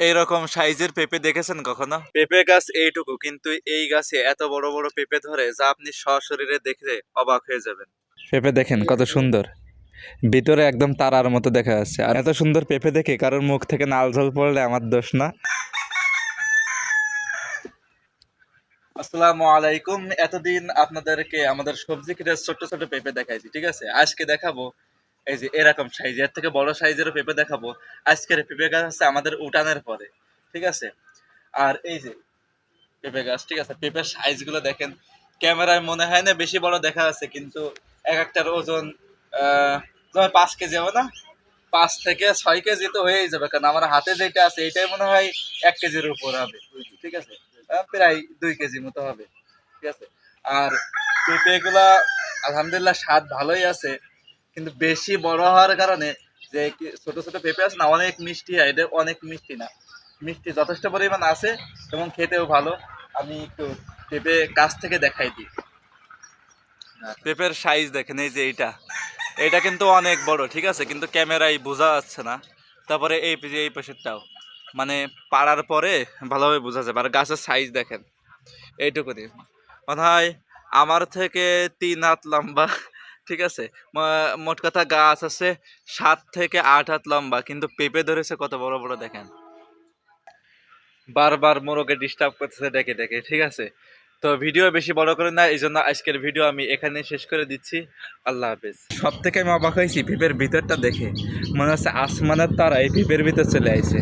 এইরকম সাইজের পেঁপে দেখেছেন কখনো? পেঁপে গাছ এইটুকু কিন্তু এই গাছে এত বড় বড় পেঁপে ধরে যা আপনি সশরীরে দেখলে অবাক হয়ে যাবেন। পেঁপে দেখেন কত সুন্দর। ভিতরে একদম তারার মতো দেখা যাচ্ছে। আর এত সুন্দর পেঁপে দেখে কারোর মুখ থেকে নাল জল পড়লে আমার দোষ না। আসসালামু আলাইকুম। এতদিন আপনাদেরকে আমাদের সবজি কেটে ছোট ছোট পেঁপে দেখাইছি ঠিক আছে? আজকে দেখাবো এই যে এরকম সাইজ এর থেকে বড় সাইজেরও পেঁপে দেখাবো। আজকের পেঁপে গাছ আছে আমাদের উঠানের পরে ঠিক আছে? আর এই যে পেঁপে গাছ ঠিক আছে? পেঁপের সাইজগুলো দেখেন ক্যামেরায় মনে হয় না বেশি বড় দেখা যাচ্ছে কিন্তু এক একটার ওজন আহ, পাঁচ কেজি হবে না? পাঁচ থেকে ছয় কেজি তো হয়েই যাবে কারণ আমার হাতে যেটা আছে এটাই মনে হয় এক কেজির উপর হবে ঠিক আছে? প্রায় দুই কেজি মতো হবে ঠিক আছে? আর পেঁপে গুলা আলহামদুলিল্লাহ স্বাদ ভালোই আছে কিন্তু বেশি বড় হওয়ার কারণে যে ছোট ছোট পেঁপে আছে না, অনেক মিষ্টি হয়, এটা অনেক মিষ্টি না। মিষ্টি যথেষ্ট পরিমাণ আছে এবং খেতেও ভালো। আমি একটু পেঁপে কাছ থেকে দেখাই দিই। পেঁপের সাইজ দেখেন, এই যে এইটা। এটা কিন্তু অনেক বড়, ঠিক আছে? কিন্তু ক্যামেরায় বোঝা যাচ্ছে না। তারপরে এই যে এই পাশেরটাও। মানে পাড়ার পরে ভালোভাবে বোঝা যাবে। আর গাছের সাইজ দেখেন। এইটুকু এইটুকুনি। মনে আমার থেকে তিন হাত লম্বা ঠিক আছে? মোট কথা গাছ আছে সাত থেকে আট হাত লম্বা, কিন্তু পেঁপে ধরেছে কত বড় বড় দেখেন। বারবার মোরগে ডিস্টার্ব করতেছে ডেকে ডেকে, ঠিক আছে? তো ভিডিও বেশি বড় করে না এই জন্য আজকের ভিডিও আমি এখানে শেষ করে দিচ্ছি। আল্লাহ হাফেজ। সব থেকে আমি অবাক হয়েছি, পেঁপের ভিতরটা দেখে। মনে হচ্ছে আসমানের তারা এই পেঁপের ভিতর চলে আইছে।